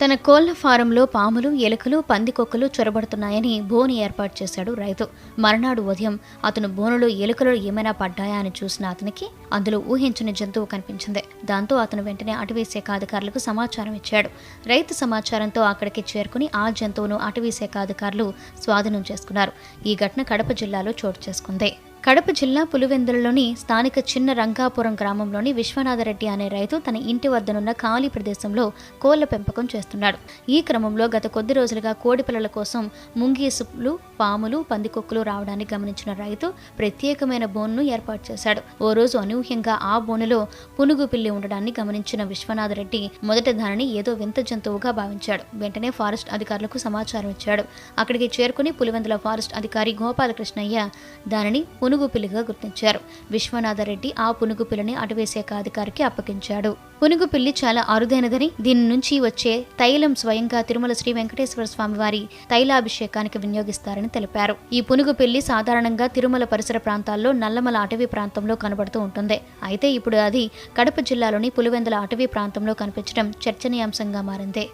తన కోళ్ళ ఫారంలో పాములు ఎలుకలు పందికొక్కలు చొరబడుతున్నాయని బోని ఏర్పాటు చేశాడు రైతు. మర్నాడు ఉదయం అతను బోనులో ఎలుకలు ఏమైనా పడ్డాయా అని చూసిన అతనికి అందులో ఊహించని జంతువు కనిపించింది. దాంతో అతను వెంటనే అటవీ శాఖ అధికారులకు సమాచారం ఇచ్చాడు. రైతు సమాచారంతో అక్కడికి చేరుకుని ఆ జంతువును అటవీ శాఖ అధికారులు స్వాధీనం చేసుకున్నారు. ఈ ఘటన కడప జిల్లాలో చోటు చేసుకుంది. కడప జిల్లా పులివెందులలోని స్థానిక చిన్న రంగాపురం గ్రామంలోని విశ్వనాథరెడ్డి అనే రైతు తన ఇంటి వద్దనున్న ఖాళీ ప్రదేశంలో కోళ్ళ పెంపకం చేస్తున్నాడు. ఈ క్రమంలో గత కొద్ది రోజులుగా కోడి పిల్లల కోసం ముంగీసులు పాములు పందికొక్కులు రావడాన్ని గమనించిన రైతు ప్రత్యేకమైన బోన్ను ఏర్పాటు చేశాడు. ఓ రోజు అనూహ్యంగా ఆ బోనులో పునుగు పిల్లి ఉండడాన్ని గమనించిన విశ్వనాథరెడ్డి మొదట దానిని ఏదో వింత జంతువుగా భావించాడు. వెంటనే ఫారెస్ట్ అధికారులకు సమాచారం ఇచ్చాడు. అక్కడికి చేరుకుని పులివెందుల ఫారెస్ట్ అధికారి గోపాలకృష్ణయ్య దానిని పునుగు పిల్లిగా గుర్తించారు. విశ్వనాథరెడ్డి ఆ పునుగు పిల్లని అటవీ శాఖ అధికారికి అప్పగించాడు. పునుగు పిల్లి చాలా అరుదైనదని దీని నుంచి వచ్చే తైలం స్వయంగా తిరుమల శ్రీ వెంకటేశ్వర స్వామి వారి తైలాభిషేకానికి వినియోగిస్తారని తెలిపారు. ఈ పునుగు పిల్లి సాధారణంగా తిరుమల పరిసర ప్రాంతాల్లో నల్లమల అటవీ ప్రాంతంలో కనబడుతూ ఉంటుంది. అయితే ఇప్పుడు అది కడప జిల్లాలోని పులివెందుల అటవీ ప్రాంతంలో కనిపించడం చర్చనీయాంశంగా మారింది.